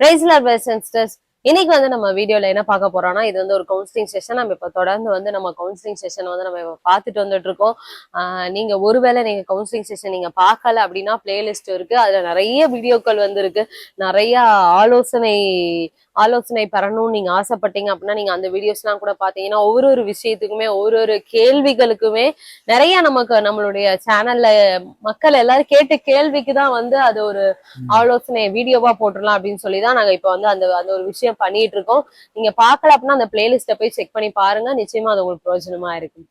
ரைஸ்லர் sisters இன்னைக்கு வந்து நம்ம வீடியோல என்ன பார்க்க போறோம்னா இது வந்து ஒரு கவுன்சிலிங் செஷன் நம்ம இப்ப தொடர்ந்து வந்து நம்ம கவுன்சிலிங் செஷன் வந்து நம்ம பார்த்துட்டு வந்துட்டு இருக்கோம். நீங்க ஒருவேளை நீங்க கவுன்சிலிங் செஷன் நீங்க பார்க்கல அப்படின்னா பிளேலிஸ்ட் இருக்கு. அதுல நிறைய வீடியோக்கள் வந்து இருக்கு. நிறைய ஆலோசனை ஆலோசனை பெறணும்னு நீங்க ஆசைப்பட்டீங்க அப்படின்னா நீங்க அந்த வீடியோஸ்லாம் கூட பாத்தீங்கன்னா ஒரு ஒரு விஷயத்துக்குமே ஒரு ஒரு கேள்விகளுக்குமே நிறைய நமக்கு நம்மளுடைய சேனல்ல மக்கள் எல்லாரும் கேட்ட கேள்விக்கு தான் வந்து அது ஒரு ஆலோசனை வீடியோவா போட்டுடலாம் அப்படின்னு சொல்லி தான் நாங்க இப்ப வந்து அந்த அந்த ஒரு விஷயம் பண்ணிட்டு இருக்கோம். நீங்க பார்க்கல அப்படின்னா அந்த பிளேலிஸ்ட்டை போய் செக் பண்ணி பாருங்க. நிச்சயமா அது உங்களுக்கு பிரயோஜனமா இருக்கும்.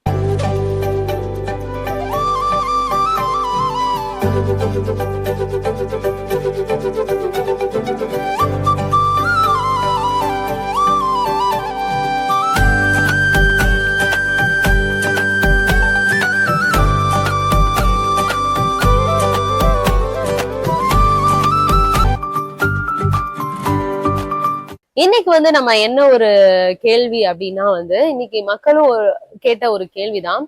இன்னைக்கு வந்து நம்ம என்ன ஒரு கேள்வி அப்படின்னா வந்து இன்னைக்கு மக்களும் ஒரு கேட்ட ஒரு கேள்விதான்.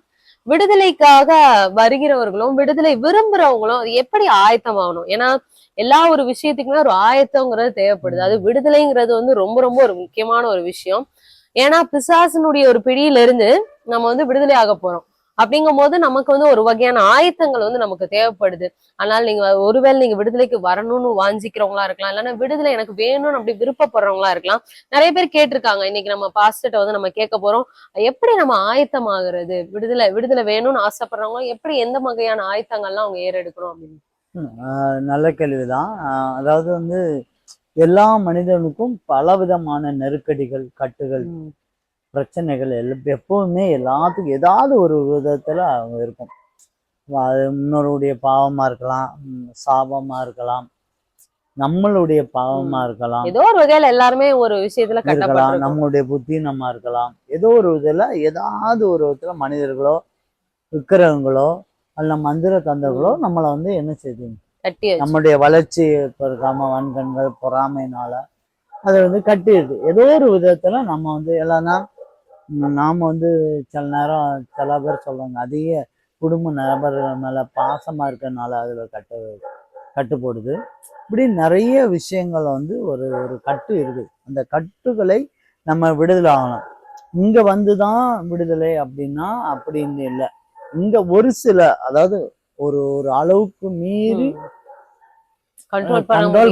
விடுதலைக்காக வருகிறவர்களும் விடுதலை விரும்புறவங்களும் அது எப்படி ஆயத்தமாகணும்? ஏன்னா எல்லா ஒரு விஷயத்துக்குமே ஒரு ஆயத்தங்கிறது தேவைப்படுது. அது விடுதலைங்கிறது வந்து ரொம்ப ரொம்ப ஒரு முக்கியமான ஒரு விஷயம். ஏன்னா பிசாசனுடைய ஒரு பிடியில இருந்து நம்ம வந்து விடுதலை ஆக போறோம். அப்படிங்கும் போது நமக்கு வந்து ஒரு வகையான ஆயத்தங்கள் வந்து நமக்கு தேவைப்படுது. அதனால நீங்க ஒருவேளை நீங்க விடுதலைக்கு வரணும்னு வாஞ்சிக்கிறவங்களா இருக்கலாம் இல்லைன்னா விடுதலை எனக்கு வேணும்னு அப்படி விருப்பப்படுறவங்களா இருக்கலாம். நிறைய பேர் கேட்டிருக்காங்க இன்னைக்கு நம்ம பாஸ்டர்ட்ட வந்து நம்ம கேட்க போறோம் எப்படி நம்ம ஆயத்தமாகிறது? விடுதலை விடுதலை வேணும்னு ஆசைப்படுறவங்க எப்படி எந்த வகையான ஆயத்தங்கள்லாம் அவங்க ஏறெடுக்கணும் அப்படின்னு? நல்ல கேள்விதான். அதாவது வந்து எல்லா மனிதனுக்கும் பலவிதமான நெருக்கடிகள் கட்டுகள் பிரச்சனைகள் எல்லாம் எப்பவுமே எல்லாத்துக்கும் ஏதாவது ஒரு விதத்துல அவங்க இருக்கும். அது முன்னோருடைய பாவமா இருக்கலாம் ம், சாபமா இருக்கலாம் நம்மளுடைய பாவமா இருக்கலாம். ஏதோ ஒரு வகையில எல்லாருமே ஒரு விஷயத்துல இருக்கலாம் நம்மளுடைய புத்தீனமா இருக்கலாம். ஏதோ ஒரு விதத்துல ஏதாவது ஒரு விதத்துல மனிதர்களோ விக்கிரகங்களோ அல்ல மந்திர தந்தர்களோ நம்மளை வந்து என்ன வச்சு. நம்முடைய வளர்ச்சி இருக்காம வன்கண்கள் பொறாமைனால அதை வந்து கட்டிடுது. ஏதோ ஒரு விதத்துல நம்ம வந்து இல்லைன்னா ம், நாம வந்து சில நேரம் சில பேர் சொல்றாங்க அதிக குடும்ப நபர்கள் மேல பாசமா இருக்கறனால அதுல கட்டு கட்டு போடுது இப்படி நிறைய விஷயங்கள் வந்து ஒரு ஒரு கட்டு இருக்கு. அந்த கட்டுகளை நம்ம விடுதலை ஆகணும். இங்க வந்துதான் விடுதலை அப்படின்னா அப்படின்னு இல்லை. இங்க ஒரு சில அதாவது ஒரு ஒரு அளவுக்கு மீறி கண்ட்ரோல்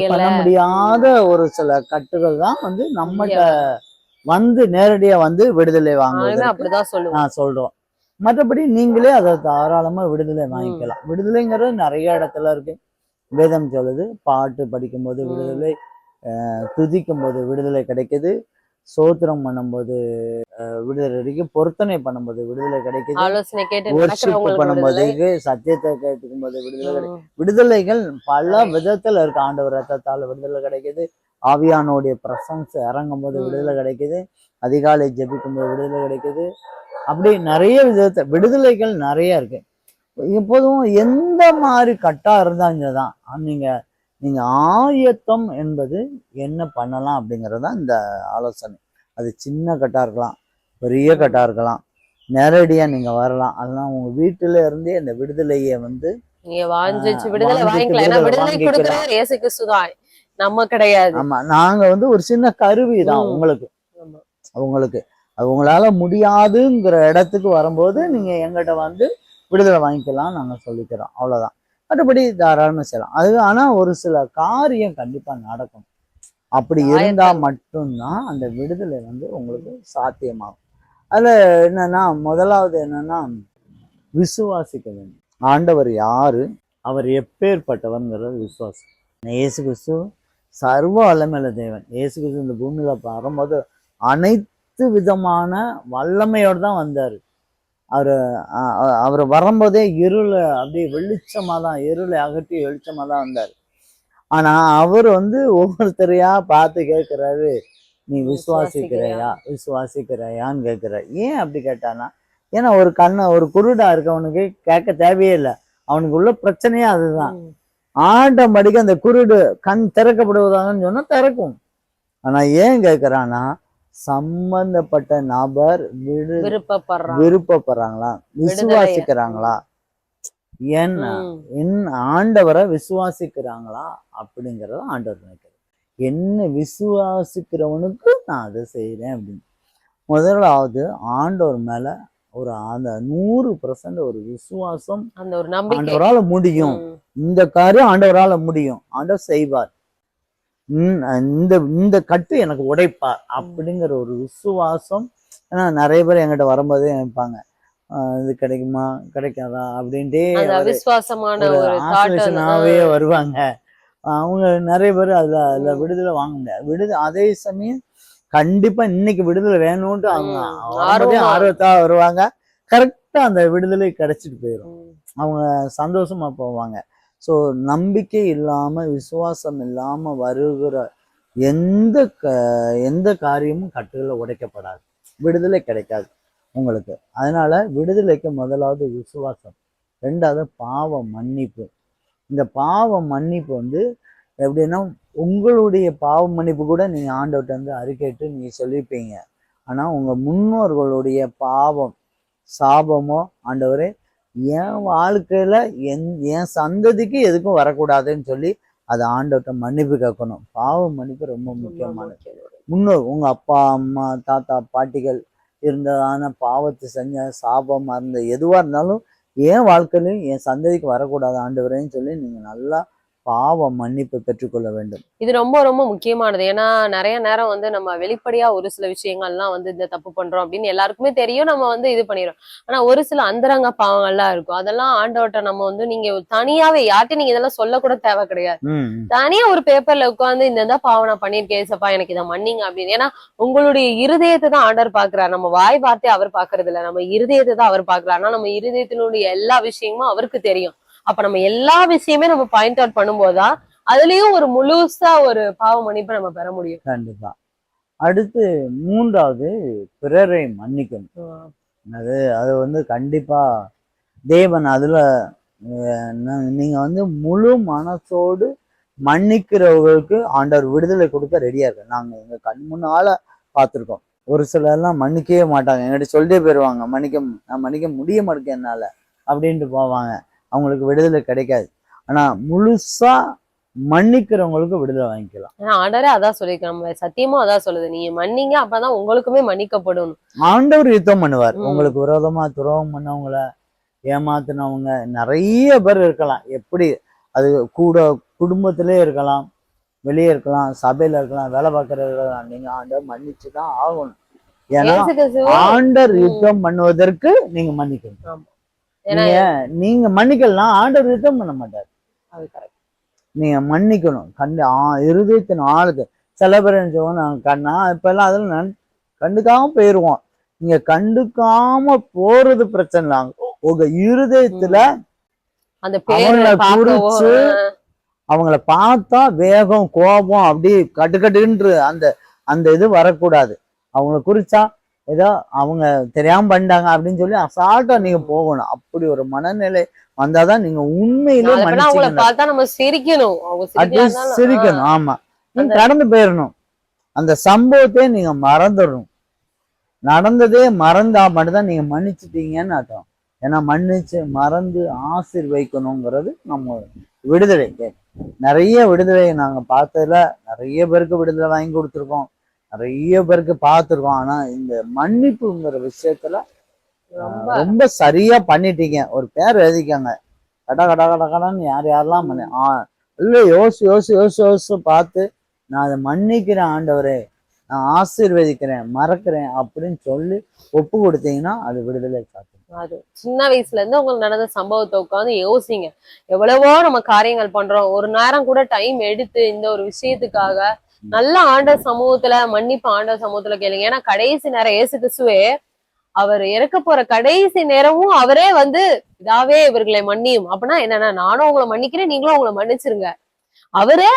பண்ண முடியாத ஒரு சில கட்டுகள் தான் வந்து நம்மகிட்ட வந்து நேரடியா வந்து விடுதலை வாங்குவது அப்படிதான் சொல்லுவேன் நான் சொல்றோம். மற்றபடி நீங்களே அதை தாராளமா விடுதலை வாங்கிக்கலாம். விடுதலைங்கிறது நிறைய இடத்துல இருக்கு. வேதம் சொல்லுது பாட்டு படிக்கும்போது. விடுதலை துதிக்கும் போது விடுதலை கிடைக்குது. சோத்திரம் பண்ணும்போது விடுதலை கிடைக்கும் பொருத்தனை பண்ணும்போது விடுதலை கிடைக்குது. பண்ணும்போது. சத்தியத்தை கேட்டுக்கும் போது விடுதலை கிடைக்கும். விடுதலைகள் பல விதத்துல இருக்கு. ஆண்டவர் ரத்தத்தால விடுதலை கிடைக்குது. ஆவியானோடைய பிரசன்ஸ் இறங்கும் போது ம். விடுதலை கிடைக்குது. அதிகாலை ஜெபிக்கும் போது விடுதலை கிடைக்குது. அப்படி நிறைய விதத்தை விடுதலைகள் நிறைய இருக்கு. எப்போதும் எந்த மாதிரி கட்டா இருந்தாங்க தான் நீங்க நீங்க ஆயத்தம் என்பது என்ன பண்ணலாம் அப்படிங்கிறது தான் இந்த ஆலோசனை. அது சின்ன கட்டா இருக்கலாம் பெரிய கட்டா இருக்கலாம் நேரடியா நீங்க வரலாம். அதெல்லாம் உங்க வீட்டுல இருந்தே அந்த விடுதலையை வந்து நீங்க வாஞ்சிச்சு விடுதலை வாங்கிக்கலாம். ஏன்னா விடுதலை. கொடுக்கறவர் இயேசு கிறிஸ்து தான். நம்ம கிடையாது. ஆமா நாங்க வந்து ஒரு சின்ன கருவி தான். உங்களுக்கு. அது உங்களால முடியாதுங்கிற இடத்துக்கு வரும்போது நீங்க எங்கிட்ட வந்து விடுதலை வாங்கிக்கலாம் நாங்க சொல்லிக்கிறோம். அவ்வளவுதான். மற்றபடி தாராளமா செய்யலாம். அது ஆனா ஒரு சில காரியம் கண்டிப்பா நடக்கும் அப்படி இருந்தா. மட்டும்தான் அந்த விடுதலை வந்து உங்களுக்கு சாத்தியமாகும். அதுல என்னன்னா முதலாவது என்னன்னா விசுவாசிக்க வேண்டும். ஆண்டவர் யாரு? அவர் எப்பேற்பட்டவர்ங்கிறது விசுவாசம் இயேசு கிறிஸ்து சர்வ வல்லமையில தேவன். இயேசு கிறிஸ்து இந்த பூமியில வரும்போது அனைத்து விதமான வல்லமையோடு தான் வந்தார். அவர் அவர் வரும்போதே இருளை அப்படியே வெளிச்சமாக தான் இருளை அகற்றி வெளிச்சமாக தான் வந்தார். ஆனா அவர் வந்து ஒவ்வொருத்தரையா பார்த்து கேட்குறாரு நீ விசுவாசிக்கிறையா? விசுவாசிக்கிறையான்னு கேட்குறாரு. ஏன் அப்படி கேட்டானா ஏன்னா ஒரு கண்ணை ஒரு குருடா இருக்கவனுக்கு கேட்க தேவையே இல்லை. அவனுக்கு உள்ள பிரச்சனையே அதுதான். ம். ஆட்டோமேட்டிக்கா அந்த குருடு கண் திறக்கப்படுவதாகன்னு சொன்னா திறக்கும். ஆனா ஏன் கேக்குறான்னா சம்பந்தப்பட்ட நபர் விருப்பப்படுறாங்களா? விசுவாசிக்கிறாங்களா? என்ன? ம். என் ஆண்டவரை விசுவாசிக்கிறாங்களா? அப்படிங்கறத ஆண்டவர் நினைக்கிறார். என்ன விசுவாசிக்கிறவனுக்கு நான் அதை செய்கிறேன் அப்படின்னு. முதலாவது ஆண்டவர் மேல ஒரு அந்த நூறு பர்சன்ட் ஒரு விசுவாசம் அந்த ஒரு நம்பிக்கை. ஆண்டவரால முடியும். இந்த காரியம் ஆண்டவரால முடியும். ஆண்டவர் செய்வார். இந்த இந்த கட்டு எனக்கு உடைப்பார் அப்படிங்கிற ஒரு விசுவாசம். ஏன்னா நிறைய பேர் என்கிட்ட வரும்போதே நினைப்பாங்க. "ஆஹ் இது கிடைக்குமா? கிடைக்காதா? அப்படின்ட்டே தாட் ஆசோலேஷனாவே வருவாங்க. அவங்க நிறைய பேர் அதுல அதுல. விடுதலை வாங்க முடியாது. விடுதலை அதே சமயம் கண்டிப்பா இன்னைக்கு விடுதலை வேணும்ட்டு அவங்க. ஆர்வத்தா வருவாங்க. கரெக்டா அந்த விடுதலை கிடைச்சிட்டு போயிடும் அவங்க சந்தோஷமா போவாங்க. ஸோ நம்பிக்கை இல்லாம விசுவாசம் இல்லாம வருகிற எந்த க எந்த காரியமும் கட்டுகளை உடைக்கப்படாது. விடுதலை கிடைக்காது உங்களுக்கு. அதனால விடுதலைக்கு முதலாவது விசுவாசம். ரெண்டாவது பாவ மன்னிப்பு. இந்த பாவ மன்னிப்பு வந்து எப்படின்னா உங்களுடைய பாவ மன்னிப்பு கூட நீங்க ஆண்டவர்கிட்ட வந்து அறிக்கைட்டு நீங்க சொல்லியிருப்பீங்க ஆனா உங்க முன்னோர்களுடைய பாவம் சாபமோ ஆண்டவரே என் வாழ்க்கையில என் என் சந்ததிக்கு எதுக்கும் வரக்கூடாதுன்னு சொல்லி அதை ஆண்டவர்கிட்ட மன்னிப்பு கேட்கணும். பாவ மன்னிப்பு ரொம்ப முக்கியமானது. முன்னோர் உங்க அப்பா அம்மா தாத்தா பாட்டிகள் இருந்ததான பாவத்தை செஞ்ச சாபமா இருந்த எதுவா இருந்தாலும் என் வாழ்க்கையிலும் என் சந்ததிக்கு வரக்கூடாது ஆண்டவரேன்னு சொல்லி நீங்க நல்லா பாவ மன்னிப்பு பெற்றுக்கொள்ள வேண்டும். இது ரொம்ப ரொம்ப முக்கியமானது. ஏன்னா நிறைய நேரம் வந்து நம்ம வெளிப்படையா ஒரு சில விஷயங்கள்லாம் வந்து இந்த தப்பு பண்றோம் அப்படின்னு எல்லாருக்குமே தெரியும். நம்ம வந்து இது பண்ணிடுறோம். ஆனா ஒரு சில அந்தரங்க பாவங்கள்லாம் இருக்கும். அதெல்லாம் ஆண்டவர்ட்ட நம்ம வந்து நீங்க தனியாவே யார்ட்டையும் நீங்க இதெல்லாம் சொல்ல கூட தேவை கிடையாது. தனியா ஒரு பேப்பர்ல உட்கார்ந்து இந்த இந்த பாவம் நான் பண்ணிருக்கேன் சப்பா எனக்கு இதை மன்னிங்க அப்படின்னு. ஏன்னா உங்களுடைய இருதயத்தை தான் ஆண்டவர் பாக்குறாரு நம்ம வாய் வார்த்தை அவர் பாக்குறது இல்ல. நம்ம இருதயத்தை தான் அவர் பாக்குறாரு ஆனா நம்ம இருதயத்தினுடைய எல்லா விஷயமும் அவருக்கு தெரியும். அப்ப நம்ம எல்லா விஷயமே நம்ம பாயிண்ட் அவுட் பண்ணும்போதுதான் அதுலயும் ஒரு முழுசா ஒரு பாவ மன்னிப்பை நம்ம பெற முடியும். கண்டிப்பா. அடுத்து மூன்றாவது பிறரை மன்னிக்கணும். அது அது வந்து கண்டிப்பா தேவன் அதுல நீங்க வந்து முழு மனசோடு மன்னிக்கிறவர்களுக்கு ஆண்டவர் விடுதலை கொடுக்க ரெடியா இருக்கு நாங்க எங்க கண் முன்னால பார்த்துருக்கோம். ஒரு சிலர் எல்லாம் மன்னிக்கவே மாட்டாங்க. என்கிட்ட சொல்லிட்டே போயிடுவாங்க மன்னிக்க நான் மன்னிக்க முடிய மாட்டேங்க என்னால. அப்படின்ட்டு போவாங்க. அவங்களுக்கு விடுதலை கிடைக்காது. ஆனா முழுசா மன்னிக்கிறவங்களுக்கு விடுதலை வாங்கிக்கலாம். ஏன்னா ஆண்டரே அதான் சொல்லியிருக்கோம் நம்ம சத்தியமும் அதான் சொல்லுது. நீங்க மன்னிங்க அப்பதான் உங்களுக்குமே மன்னிக்கப்படும் ஆண்டவர் யுத்தம் பண்ணுவார். உங்களுக்கு விரோதமா துரோகம் பண்ணவங்கள ஏமாத்தினவங்க நிறைய பேர் இருக்கலாம். எப்படி? அது கூட குடும்பத்திலே இருக்கலாம் வெளியே இருக்கலாம் சபையில இருக்கலாம் வேலை பார்க்கறவங்க நீங்க ஆண்டவர் மன்னிச்சு தான் ஆகணும். ஏன்னா ஆண்டர். யுத்தம் பண்ணுவதற்கு நீங்க மன்னிக்கணும். நீங்க நீங்க மன்னிக்கலாம் ஆண்டவர் யுத்தம் பண்ண மாட்டார். அது. நீங்க மன்னிக்கணும். கண்டு ஆ இருதயத்தின் ஆளுக்கு சில பேர் நாங்க கண்ணா இப்ப எல்லாம் அதெல்லாம் நன் கண்டுக்காம போயிருவோம். நீங்க கண்டுக்காம போறது பிரச்சனை இல்லை. உங்க இருதயத்துல அந்த குறிச்சு அவங்கள பார்த்தா வேகம் கோபம் அப்படி கட்டுக்கட்டுன்று அந்த அந்த இது வரக்கூடாது. அவங்கள குறிச்சா ஏதோ அவங்க தெரியாம பண்ணிட்டாங்க அப்படின்னு சொல்லி அசால்ட்டா நீங்க போகணும். அப்படி ஒரு மனநிலை வந்தாதான் நீங்க உண்மையிலே நம்ம சிரிக்கணும். சிரிக்கணும். ஆமா. நீங்க கடந்து போயிடணும் அந்த சம்பவத்தை நீங்க மறந்துடணும். நடந்ததே மறந்தா மட்டும்தான் நீங்க மன்னிச்சிட்டீங்கன்னு அர்த்தம். ஏன்னா மன்னிச்சு மறந்து ஆசீர்வைக்கணுங்கிறது நம்ம விடுதலை. நிறைய விடுதலை நாங்க பார்த்ததுல நிறைய பேருக்கு விடுதலை வாங்கி கொடுத்துருக்கோம். நிறைய பேருக்கு பார்த்துருக்கோம். ஆனா இந்த மன்னிப்புங்கிற விஷயத்துல ரொம்ப சரியா பண்ணிட்டீங்க. ஒரு பேர் எழுதிக்கங்க. கட கட கட கடன்னு யார் யாரெல்லாம் பண்ண ஆ இல்ல யோசி யோசி யோசி யோசி பார்த்து நான் அதை மன்னிக்கிறேன் ஆண்டவரே. நான் ஆசீர்வதிக்கிறேன் மறக்கிறேன் அப்படின்னு சொல்லி ஒப்பு கொடுத்தீங்கன்னா அது விடுதலை காட்டும் அது சின்ன வயசுல இருந்து உங்களுக்கு நடந்த சம்பவத்தை உட்காந்து யோசிங்க. எவ்வளவோ நம்ம காரியங்கள் பண்றோம். ஒரு நேரம் கூட டைம் எடுத்து இந்த ஒரு விஷயத்துக்காக நல்ல ஆண்டர் சமூகத்துல மன்னிப்பு ஆண்டர் சமூகத்துல கேளுங்க. ஏன்னா கடைசி நேரம் இயேசு கிறிஸ்துவே அவர் இறக்க போற கடைசி நேரமும் அவரே வந்து இதாவே இவர்களை மன்னியும். அப்படின்னா என்னன்னா நானும் உங்களை மன்னிக்கிறேன் நீங்களும் உங்களை மன்னிச்சிருங்க. அவரே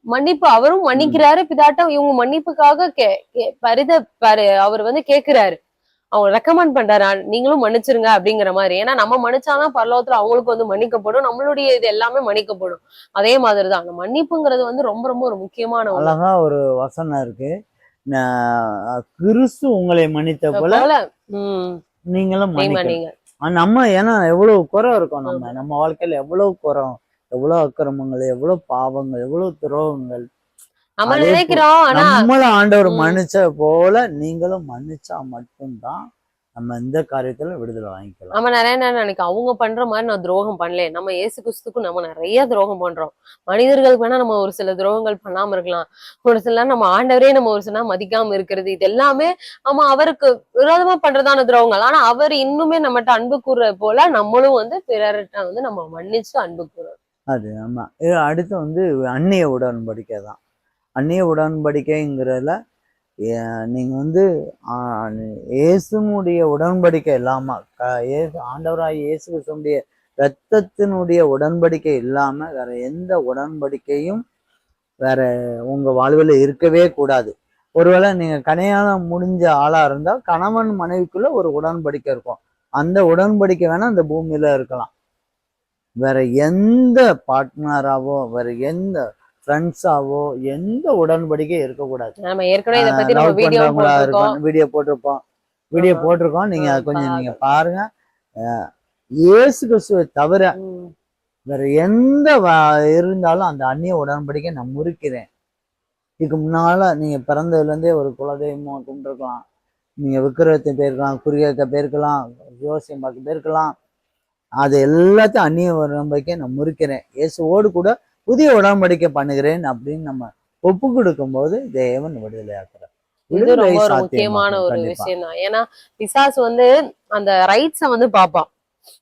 மன்னிப்பு அவரும் மன்னிக்கிறாரு. பிதாட்டம் இவங்க மன்னிப்புக்காக கே கே- பரித பரு அவர் வந்து கேக்குறாரு. அவங்க ரெக்கமெண்ட் பண்றாரு. "ஆ, நீங்களும் மன்னிச்சிருங்க அப்படிங்கிற மாதிரி. ஏன்னா நம்ம மன்னிச்சாதான் பரலோகத்துல அவங்களுக்கு வந்து மன்னிக்கப்படும். நம்மளுடைய இது எல்லாமே மன்னிக்கப்படும். அதே மாதிரிதான். அந்த மன்னிப்புங்கிறது வந்து ரொம்ப ரொம்ப ஒரு முக்கியமான அழகா ஒரு வசனம் இருக்கு. கிறிஸ்து உங்களை மன்னித்த போல நீங்களும் நம்ம ஏன்னா எவ்வளவு குறை இருக்கும் நம்ம. நம்ம வாழ்க்கையில எவ்வளவு குறை எவ்வளவு அக்கிரமங்கள் எவ்வளவு பாவங்கள் எவ்வளவு துரோகங்கள் நம்ம நினைக்கிறோம் ஆனா நம்மளும் ஆண்டவர். மன்னிச்ச போல நீங்களும் மன்னிச்சா மட்டும்தான் நம்ம இந்த காரியத்துல விடுதலை வாங்கிக்கலாம். நம்ம நிறைய நேரம் நினைக்கும் அவங்க பண்ற மாதிரி நான் துரோகம் பண்ணல. நம்ம இயேசு கிறிஸ்துக்கும் நம்ம நிறைய துரோகம் பண்றோம். மனிதர்களுக்கு வேணா நம்ம ஒரு சில துரோகங்கள் பண்ணாம இருக்கலாம். ஒரு சில நம்ம ஆண்டவரே நம்ம ஒரு சில மதிக்காம இருக்கிறது இது எல்லாமே நம்ம அவருக்கு விரோதமா பண்றதான துரோகங்கள். ஆனா அவர் இன்னுமே நம்மகிட்ட அன்பு கூறுற போல நம்மளும் வந்து பிறர்கிட்ட வந்து நம்ம மன்னிச்சு அன்பு கூறுறோம் அது ஆமா. இது அடுத்து வந்து அந்நிய உடன்படிக்கை தான் அந்நிய உடன்படிக்கைங்கிறதுல நீங்கள் வந்து இயேசுனுடைய உடன்படிக்கை இல்லாமல் க- இயேசு ஆண்டவராய் இயேசு கிறிஸ்துவுடைய இரத்தத்தினுடைய உடன்படிக்கை இல்லாமல் வேற எந்த உடன்படிக்கையும் வேற உங்க வாழ்வில் இருக்கவே கூடாது. ஒருவேளை நீங்கள் கல்யாணம் முடிஞ்ச ஆளாக இருந்தால் கணவன் மனைவிக்குள்ள ஒரு உடன்படிக்கை இருக்கும். அந்த உடன்படிக்கை வேணால் அந்த பூமியில இருக்கலாம். வேற எந்த பார்ட்னராகவோ வேற எந்த ஃப்ரெண்ட்ஸாவோ எந்த உடன்படிக்கை இருக்கக்கூடாது. நம்ம ஏற்கனவே இதை பத்தி நம்ம வீடியோ போட்டிருக்கோம். வீடியோ போட்டிருப்போம். வீடியோ. போட்டிருக்கோம். நீங்க கொஞ்சம் நீங்க பாருங்க. இயேசு கிறிஸ்துவை தவிர. வேற எந்த இருந்தாலும் அந்த அந்நிய உடன்படிக்கை நான் முறிக்கிறேன். இதுக்கு முன்னால நீங்க பிறந்ததுல இருந்தே ஒரு குலதெய்வமா கும்பிட்டுருக்கலாம். நீங்க விக்கிரகத்தை போயிருக்கலாம் குறியத்தை போயிருக்கலாம் ஜோசியம் பார்க்க போயிருக்கலாம். அது எல்லாத்தையும் அந்நிய உடன்படிக்கை நான் முறிக்கிறேன். இயேசுவோடு கூட புதிய உடன்படிக்கை பண்ணுகிறேன் அப்படின்னு நம்ம ஒப்பு கொடுக்கும்போது தேவன் விடுதலையாக்குறார். இது ரொம்ப ஒரு முக்கியமான ஒரு. விஷயம் தான். ஏன்னா பிசாசு வந்து அந்த ரைட்ஸ வந்து பார்ப்பான்.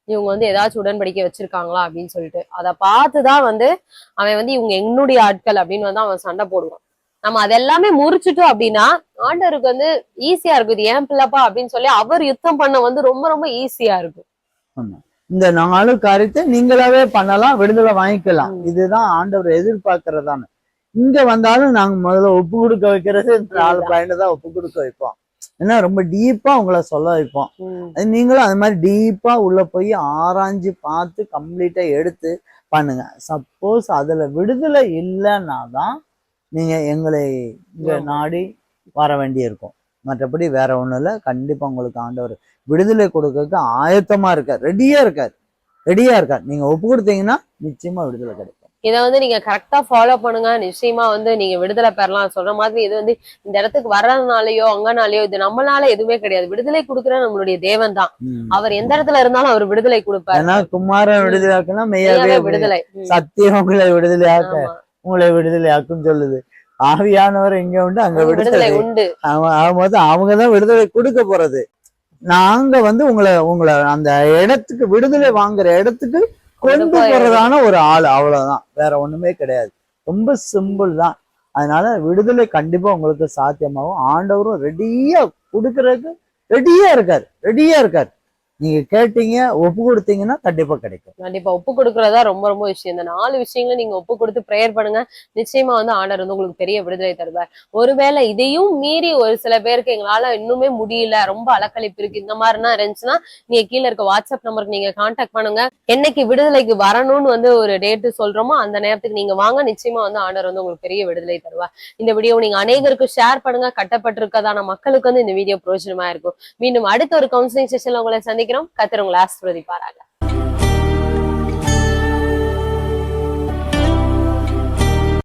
இவங்க வந்து ஏதாச்சும் உடன்படிக்கை வச்சிருக்காங்களா அப்படின்னு சொல்லிட்டு. அதை பார்த்துதான் வந்து அவன் வந்து இவங்க என்னுடைய ஆட்கள் அப்படின்னு வந்து அவன் சண்டை போடுவான். நம்ம அதெல்லாமே முறிச்சிட்டோம் அப்படின்னா ஆண்டவருக்கு வந்து ஈஸியா இருக்கும். இது ஏன் பிள்ளைப்பா அப்படின்னு சொல்லி அவர் யுத்தம் பண்ண வந்து ரொம்ப ரொம்ப ஈஸியா இருக்கும். இந்த நாலு காரியத்தை நீங்களாவே பண்ணலாம் விடுதலை வாங்கிக்கலாம். இதுதான் ஆண்டவர் எதிர்பார்க்கறதான. இங்க வந்தாலும் நாங்க முதல்ல ஒப்பு கொடுக்க வைக்கிறது நாலு. பாயிண்ட் தான் ஒப்பு கொடுக்க வைப்போம். ஏன்னா ரொம்ப டீப்பா உங்களை சொல்ல வைப்போம். நீங்களும் அது மாதிரி டீப்பா உள்ள போய் ஆராய்ஞ்சு பார்த்து கம்ப்ளீட்டா எடுத்து பண்ணுங்க. சப்போஸ் அதுல விடுதலை இல்லைன்னா தான் நீங்க எங்களை இங்க. நாடி வர வேண்டியிருக்கும். மற்றபடி வேற ஒண்ணும் இல்லை. கண்டிப்பா உங்களுக்கு ஆண்டவர் விடுதலை கொடுக்கறதுக்கு ஆயத்தமா இருக்கார். ரெடியா இருக்கார். ரெடியா இருக்கார். நீங்க ஒப்பு கொடுத்தீங்கன்னா நிச்சயமா விடுதலை கிடைக்கும். இதை வந்து நீங்க கரெக்டா ஃபாலோ பண்ணுங்க. நிச்சயமா வந்து நீங்க விடுதலை பெறலாம். சொல்ற மாதிரி இது வந்து இந்த இடத்துக்கு வர்றதுனாலயோ அங்கனாலயோ இது நம்மளால எதுவுமே கிடையாது. விடுதலை கொடுக்குற நம்மளுடைய தேவன் தான். அவர் எந்த இடத்துல இருந்தாலும் அவர் விடுதலை கொடுப்பார். ஏன்னா குமாரன் விடுதலையாக்குன்னா மெய்யாவே மெய்யாவே விடுதலை. சத்தியம் உங்களை விடுதலையாக்க. உங்களை விடுதலையாக்கும் சொல்லுது. ஆவியானவர் எங்க உண்டு அங்க விடுதலை. உண்டு. அவன் ஆகும்போது அவங்க தான் விடுதலை கொடுக்க போறது. நாங்க வந்து உங்களை உங்களை அந்த இடத்துக்கு விடுதலை வாங்குற இடத்துக்கு கொண்டு போறதான ஒரு ஆள் அவ்வளவுதான். வேற ஒண்ணுமே கிடையாது. ரொம்ப சிம்பிள் தான். அதனால விடுதலை கண்டிப்பா உங்களுக்கு சாத்தியமாகும். ஆண்டவரும் ரெடியா கொடுக்கறதுக்கு ரெடியா இருக்காரு. ரெடியா இருக்காரு. நீங்க கேட்டீங்க ஒப்பு கொடுத்தீங்கன்னா கண்டிப்பா கிடைக்கும். கண்டிப்பா ஒப்பு கொடுக்கறதா ரொம்ப ரொம்ப விஷயம். இந்த நாலு விஷயங்களும் நீங்க ஒப்பு கொடுத்து ப்ரேயர் பண்ணுங்க. நிச்சயமா வந்து ஆண்டவர் வந்து உங்களுக்கு பெரிய விடுதலை தருவார். ஒருவேளை இதையும் மீறி ஒரு சில பேருக்கு எங்களால இன்னுமே முடியல ரொம்ப அலக்கழிப்பு இருக்கு இந்த மாதிரினா இருந்துச்சுன்னா நீங்க கீழே இருக்க வாட்ஸ்அப் நம்பருக்கு நீங்க கான்டாக்ட் பண்ணுங்க. என்னைக்கு விடுதலைக்கு வரணும்னு வந்து ஒரு டேட்டு சொல்றோமோ அந்த நேரத்துக்கு நீங்க வாங்க. நிச்சயமா வந்து ஆண்டவர் வந்து உங்களுக்கு பெரிய விடுதலை தருவார். இந்த வீடியோ நீங்க அநேகருக்கு ஷேர் பண்ணுங்க. கட்டப்பட்டிருக்கதான மக்களுக்கு வந்து இந்த வீடியோ பிரயோஜனமா இருக்கும். மீண்டும் அடுத்த ஒரு கவுன்சிலிங் செஷன்ல உங்களை சந்திக்கிறோம். கத்திரவங்களை உங்களை